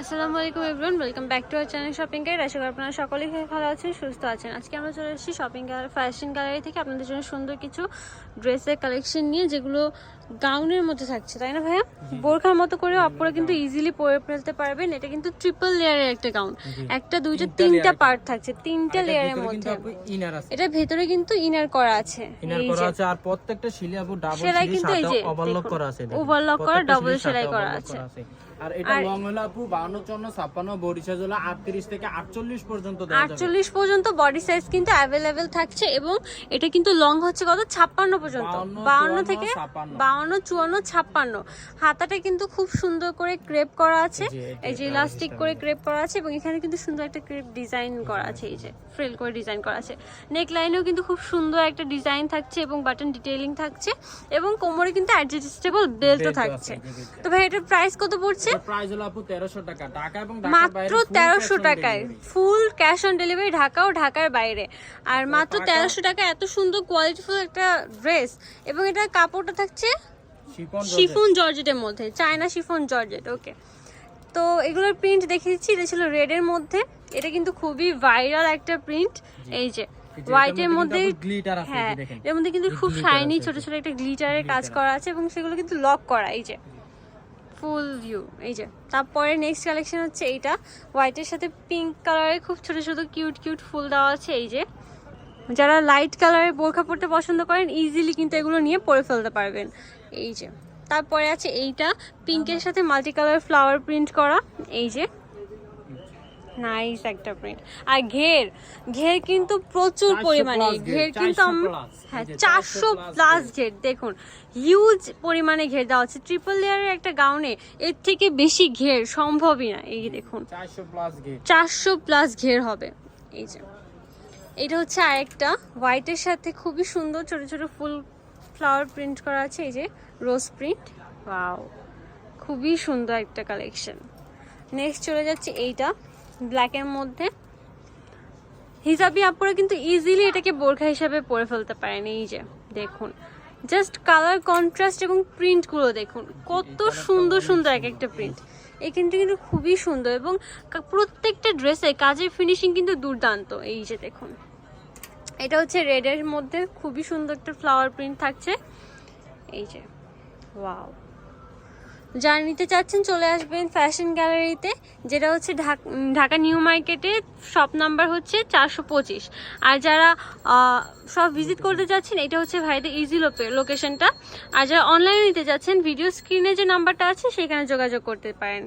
আসসালামু আলাইকুম everyone welcome back to our channel shopping guide আশা করি আপনারা সকলেই ভালো আছেন সুস্থ আছেন। আজকে আমরা চলে এসেছি শপিং গ্যালারি ফ্যাশন গ্যালারি থেকে আপনাদের জন্য সুন্দর কিছু ড্রেসের কালেকশন নিয়ে যেগুলো গাউনের মধ্যে থাকছে তাই না ভাইয়া? বোরখার মতো করে আপনারা কিন্তু ইজিলি পরে ফেলতে পারবেন। এটা কিন্তু ট্রিপল লেয়ারের একটা গাউন একটা দুইটা তিনটা পার্ট থাকছে তিনটা লেয়ারের মধ্যে। এটা ভেতরে কিন্তু ইনার করা আছে। ইনার করা আছে আর প্রত্যেকটা সিলি আপু ডাবল সেলাই সিলি কিন্তু এই যে, ওভারলক করা আছে overlock করা, সাথে সেলাই করা আছে। আর এটা লং হলো আপু 52 54 56 বডি সাইজ হলো 38 থেকে 48 পর্যন্ত দেওয়া যাবে। আটচল্লিশ পর্যন্ত বডি সাইজ কিন্তু অ্যাভেলেবেল থাকছে এবং এটা কিন্তু লং হচ্ছে কত? ছাপ্পান্ন পর্যন্ত। 52, বাউন্ন 54, থেকে 56 চুয়ান্ন ছাপ্পান্ন। হাতাটা কিন্তু খুব সুন্দর করে ক্রেপ করা আছে। এই যে ইলাস্টিক করে ক্রেপ করা আছে এবং এখানে কিন্তু সুন্দর একটা ক্রেপ ডিজাইন করা আছে। এই যে ফ্রিল করে ডিজাইন করা আছে। নেক লাইনেও কিন্তু খুব সুন্দর একটা ডিজাইন থাকছে এবং বাটন ডিটেইলিং থাকছে এবং কোমরে কিন্তু অ্যাডজাস্টেবল বেল্টও থাকছে। তো ভাই এটার প্রাইস কত পড়ছে? প্রাইস হলো আপু 1300 টাকা। ঢাকা এবং মাত্র তেরোশো টাকায় full cash on delivery Dhaka ও ঢাকার বাইরে। আর মাত্র টাকা- তেরোশো টাকা এত সুন্দর কোয়ালিটিফুল একটা ড্রেস এবং এটা কাপড়টা থাকছে শিফন জর্জেটের মধ্যে চায়না শিফন জর্জেট ওকে তো এগুলোর প্রিন্ট দেখিয়েছি এটা ছিল রেডের মধ্যে। এটা কিন্তু খুবই ভাইরাল একটা প্রিন্ট এই যে হোয়াইটের মধ্যে আছে, হ্যাঁ এর মধ্যে কিন্তু খুব glitter শাইনি ছোট ছোট একটা গ্লিটারের কাজ করা আছে। এবং সেগুলো কিন্তু লক করা এই যে। ফুল ভিউ এই যে। তারপরে নেক্সট কালেকশন হচ্ছে এইটা। হোয়াইটের সাথে পিঙ্ক কালারের খুব ছোটো ছোটো কিউট কিউট ফুল দেওয়া আছে, এই যে। যারা লাইট কালারের বোরখা পরতে পছন্দ করেন ইজিলি কিন্তু এগুলো নিয়ে পরে ফেলতে পারবেন। এই যে। তারপরে আছে এইটা পিঙ্কের সাথে মাল্টি কালার ফ্লাওয়ার প্রিন্ট করা, এই যে। নাইস একটা প্রিন্ট আর ঘের ঘের কিন্তু প্রচুর 400 পরিমাণে ঘের, কিন্তু 400 আম- হ্যাঁ চারশো প্লাস ঘের। দেখুন হিউজ পরিমাণে ঘের দেওয়া হচ্ছে ট্রিপল লেয়ারের একটা গাউনে এর থেকে বেশি ঘের সম্ভবই না। এই দেখুন 400 প্লাস গেট চারশো প্লাস ঘের হবে। এই যে এটা হচ্ছে আরেকটা হোয়াইটের সাথে খুবই সুন্দর ছোট ছোট ফুল ফ্লাওয়ার প্রিন্ট করা আছে। এই যে রোজ প্রিন্ট ওয়াও খুবই সুন্দর একটা কালেকশন নেক্সট চলে যাচ্ছে এইটা। ব্ল্যাকের মধ্যে। হিজাবি আপুরা কিন্তু ইজিলি এটাকে বোরখা হিসাবে পরে ফেলতে পারেন এই যে দেখুন। জাস্ট কালার কন্ট্রাস্ট এবং প্রিন্টগুলো দেখুন কত সুন্দর সুন্দর এক একটা প্রিন্ট এই কিন্তু কিন্তু খুবই সুন্দর এবং প্রত্যেকটা ড্রেসে কাজের ফিনিশিং কিন্তু দুর্দান্ত এই যে দেখুন। এটা হচ্ছে রেডের মধ্যে খুবই সুন্দর একটা ফ্লাওয়ার প্রিন্ট থাকছে। এই যে ওয়াও যারা নিতে চাচ্ছেন চলে আসবেন ফ্যাশন গ্যালারিতে যেটা হচ্ছে ঢাকা ঢাকা নিউ মার্কেটে শপ নাম্বার হচ্ছে চারশো পঁচিশ। আর যারা সব ভিজিট করতে যাচ্ছেন, এটা হচ্ছে ভাইদের ইজি লোকেশনটা আর যারা অনলাইনে নিতে যাচ্ছেন ভিডিও স্ক্রিনে যে নাম্বারটা আছে, সেখানে যোগাযোগ করতে পারেন।